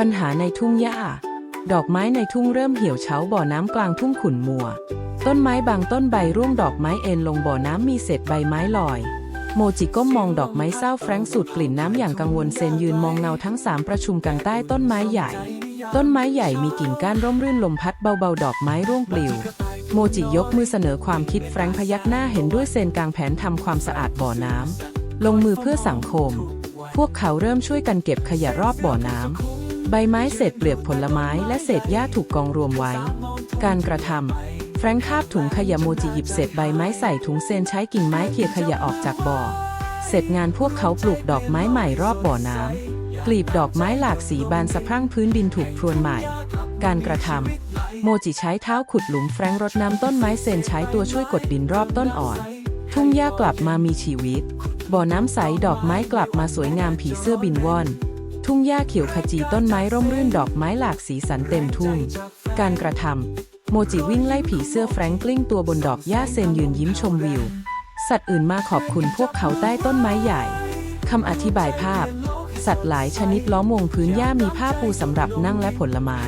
ปัญหาในทุ่งหญ้า ดอกไม้ในทุ่งเริ่มเหี่ยวเฉาบ่อน้ำกลางทุ่งขุ่นมัว ต้นไม้บางต้นใบร่วงดอกไม้เอ็นลงบ่อน้ำมีเศษใบไม้ลอย โมจิก้มมองดอกไม้เศร้าแฟรงสูดกลิ่นน้ำอย่างกังวลเซนยืนมองเงาทั้งสามประชุมกันใต้ต้นไม้ใหญ่ ต้นไม้ใหญ่มีกิ่งก้านร่มรื่นลมพัดเบาๆ ดอกไม้ร่วงปลิว โมจิยกมือเสนอความคิดแฟรงพยักหน้าเห็นด้วยเซนกลางแผนทำความสะอาดบ่อน้ำลงมือเพื่อสังคม พวกเขาเริ่มช่วยกันเก็บขยะรอบบ่อน้ำ ใบไม้เศษเปลือกผลไม้และเศษหญ้าถูกกองรวมไว้ การกระทำแฟรงค์คาบถุงขยะโมจิหยิบเศษใบไม้ใส่ถุงเซนใช้กิ่งไม้เขี่ยขยะออกจากบ่อ เสร็จงานพวกเขาปลูกดอกไม้ใหม่รอบบ่อน้ำกลีบดอกไม้หลากสีบานสะพรั่งพื้นดินถูกพรวนใหม่ การกระทำโมจิใช้เท้าขุดหลุมแฟรงค์รดน้ำต้นไม้เซนใช้ตัวช่วยกดดินรอบต้นอ่อน ทุ่งหญ้ากลับมามีชีวิต บ่อน้ำใสดอกไม้กลับมาสวยงามผีเสื้อบินว่อน ทุ่งหญ้าเขียวขจีต้นไม้ร่มรื่นดอกไม้หลากสีสันเต็มทุ่ง การกระทำโมจิวิ่งไล่ผีเสื้อแฟรงกลิ้งตัวบนดอกหญ้าเซนยืนยิ้มชมวิว สัตว์อื่นมาขอบคุณพวกเขาใต้ต้นไม้ใหญ่คำอธิบายภาพ สัตว์หลายชนิดล้อมวงพื้นหญ้ามีผ้าปูสำหรับนั่งและผลไม้